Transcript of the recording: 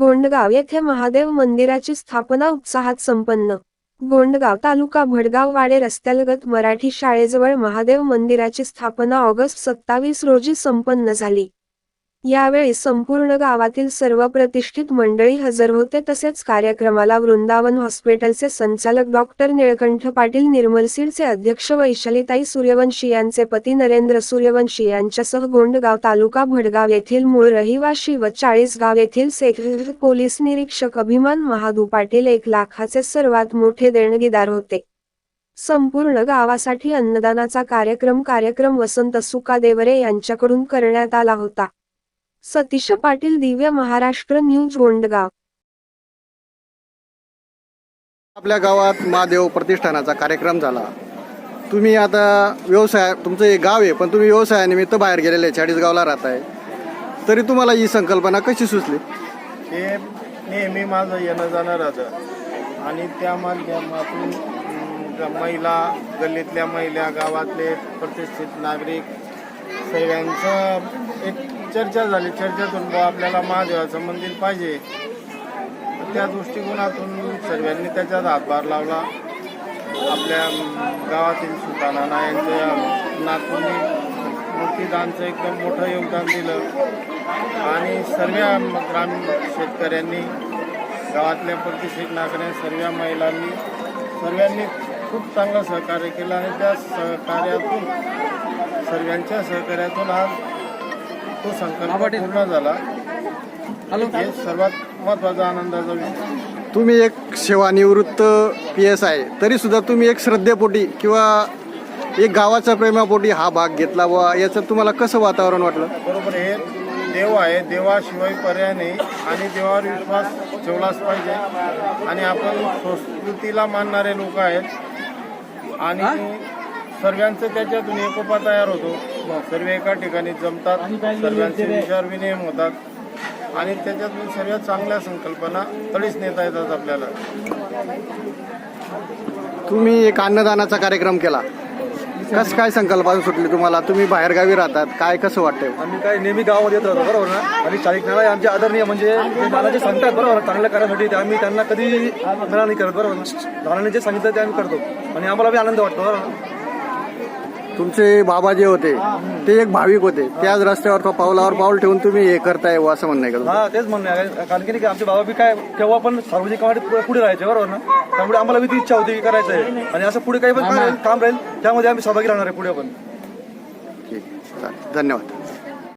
गोंडगाव येथे महादेव मंदिराची स्थापना उत्साहात संपन्न. गोंडगाव तालुका भडगाव वाडे रस्त्यालगत मराठी शाळेजवळ महादेव मंदिराची स्थापना ऑगस्ट सत्तावीस रोजी संपन्न झाली. यावेळी संपूर्ण गावातील सर्व प्रतिष्ठित मंडळी हजर होते. तसेच कार्यक्रमाला वृंदावन हॉस्पिटलचे संचालक डॉक्टर निळकंठ पाटील निर्मलसीडचे अध्यक्ष वैशालीताई सूर्यवंशी यांचे पती नरेंद्र सूर्यवंशी यांच्यासह गोंडगाव तालुका भडगाव येथील मूळ रहिवाशी व चाळीसगाव येथील सेक्रेटरी पोलीस निरीक्षक अभिमान महादू पाटील एक लाखाचे सर्वात मोठे देणगीदार होते. संपूर्ण गावासाठी अन्नदानाचा कार्यक्रम कार्यक्रम वसंत सुकादेवरे यांच्याकडून करण्यात आला होता. सतीश पाटील दिव्य महाराष्ट्र न्यूज गोंडगाव आपल्या गावात महादेव प्रतिष्ठानाचा कार्यक्रम झाला. तुम्ही आता व्यवसाय तुमचं एक गाव आहे पण तुम्ही व्यवसायानिमित्त बाहेर गेलेले चाळीसगावला राहत आहे. तरी तुम्हाला ही संकल्पना कशी सुचली? हे नेहमी माझं येणं जाणं राहतं आणि त्या माध्यमातून अं, महिला गल्लीतल्या महिला गावातले प्रतिष्ठित नागरिक सगळ्यांचं एक चर्चा झाली. चर्चेतून बुवा आपल्याला महादेवाचं मंदिर पाहिजे. त्या दृष्टिकोनातून सर्वांनी त्याच्यात हातभार लावला. आपल्या गावातील सुताना यांच्या नातूंनी मूर्तीदानचं एकदम मोठं योगदान दिलं. आणि सर्व ग्रामीण शेतकऱ्यांनी गावातल्या प्रतिष्ठित नागरिक सर्व महिलांनी सर्वांनी खूप चांगलं सहकार्य केलं आणि त्या सहकार्यातून सर्वांच्या सहकार्यातून आज तो संकल्प पूर्ण झाला. हे सर्वात महत्त्वाचा आनंदाचा विषय. तुम्ही एक सेवानिवृत्त पी एस आहे तरी सुद्धा तुम्ही एक श्रद्धेपोटी किंवा एक गावाच्या प्रेमापोटी हा भाग घेतला व याचं तुम्हाला कसं वातावरण वाटलं? बरोबर हे देव आहे. देवाशिवाय पर्याय नाही आणि देवावर विश्वास ठेवलाच पाहिजे. आणि आपण संस्कृतीला मानणारे लोक आहेत. आणि सर्वांचं त्याच्यातून एकोपा तयार होतो. सर्व एका ठिकाणी जमतात. सर्वांचे विचार विनिमय होतात. आणि त्याच्यातून सर्वात चांगल्या संकल्पना तडीच नेता येतात आपल्याला. तुम्ही एक अन्नदानाचा कार्यक्रम केला. कसं काय संकल्पना सुटली तुम्हाला? तुम्ही बाहेरगावी राहतात. काय कसं वाटतंय? आम्ही काय नेहमी गावामध्ये येत राहतो बरोबर ना? आणि चाळीस नाला आमचे आदरणीय म्हणजे जे मला जे सांगतात बरोबर ना, चांगल्या कार्यासाठी ते आम्ही त्यांना कधी मना नाही करत बरोबर ना? लहानाने जे सांगितलं ते आम्ही करतो. आणि आम्हाला बी आनंद वाटतो बरोबर ना? तुमचे बाबा जे होते ते एक भाविक होते. त्याच रस्त्यावर तो पावलावर पाऊल ठेवून तुम्ही हे करताय व असं म्हणणं आहे का? हा तेच म्हणणं आहे. कारण की नाही का आमचे बाबा बी काय केव्हा पण सार्वजनिक कामात पुढे- राहायचे बरोबर ना? त्यामुळे आम्हाला बी ती इच्छा होती की करायचं आहे. आणि असं पुढे काही पण काम राहील- काम राहील त्यामध्ये आम्ही सहभागी राहणार आहे पुढे पण. ठीक चालेल. धन्यवाद.